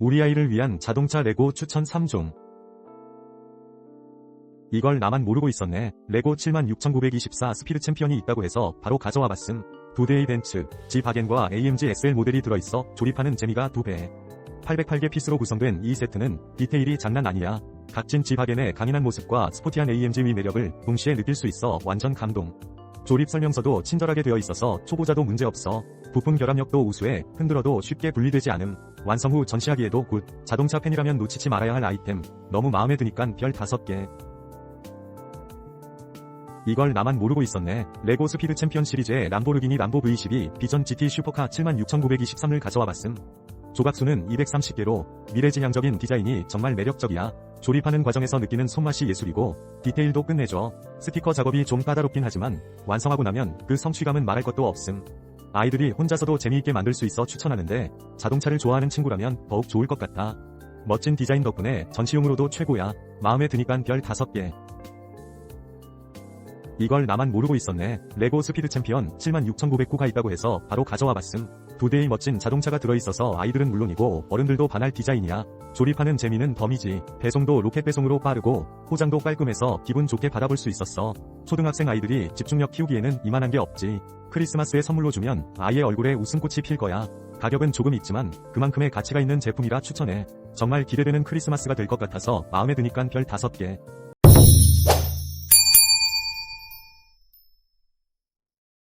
우리 아이를 위한 자동차 레고 추천 3종. 이걸 나만 모르고 있었네. 레고 76,924 스피드 챔피언이 있다고 해서 바로 가져와 봤음. 두 대의 벤츠, G바겐과 AMG SL 모델이 들어있어 조립하는 재미가 두 배. 808개 피스로 구성된 이 세트는 디테일이 장난 아니야. 각진 G바겐의 강인한 모습과 스포티한 AMG 위 매력을 동시에 느낄 수 있어 완전 감동. 조립 설명서도 친절하게 되어 있어서 초보자도 문제없어. 부품 결합력도 우수해 흔들어도 쉽게 분리되지 않음. 완성 후 전시하기에도 굿. 자동차 팬이라면 놓치지 말아야 할 아이템. 너무 마음에 드니깐 별 5개. 이걸 나만 모르고 있었네. 레고 스피드 챔피언 시리즈의 람보르기니 람보 V12 비전 GT 슈퍼카 76,923을 가져와 봤음. 조각수는 230개로 미래지향적인 디자인이 정말 매력적이야. 조립하는 과정에서 느끼는 손맛이 예술이고 디테일도 끝내줘. 스티커 작업이 좀 까다롭긴 하지만 완성하고 나면 그 성취감은 말할 것도 없음. 아이들이 혼자서도 재미있게 만들 수 있어 추천하는데 자동차를 좋아하는 친구라면 더욱 좋을 것 같아. 멋진 디자인 덕분에 전시용으로도 최고야. 마음에 드니깐 별 5개. 이걸 나만 모르고 있었네. 레고 스피드 챔피언 76,909가 있다고 해서 바로 가져와 봤음. 두 대의 멋진 자동차가 들어있어서 아이들은 물론이고 어른들도 반할 디자인이야. 조립하는 재미는 덤이지. 배송도 로켓 배송으로 빠르고 포장도 깔끔해서 기분 좋게 받아볼 수 있었어. 초등학생 아이들이 집중력 키우기에는 이만한 게 없지. 크리스마스에 선물로 주면 아이의 얼굴에 웃음꽃이 필 거야. 가격은 조금 있지만 그만큼의 가치가 있는 제품이라 추천해. 정말 기대되는 크리스마스가 될 것 같아서 마음에 드니깐 별 5개.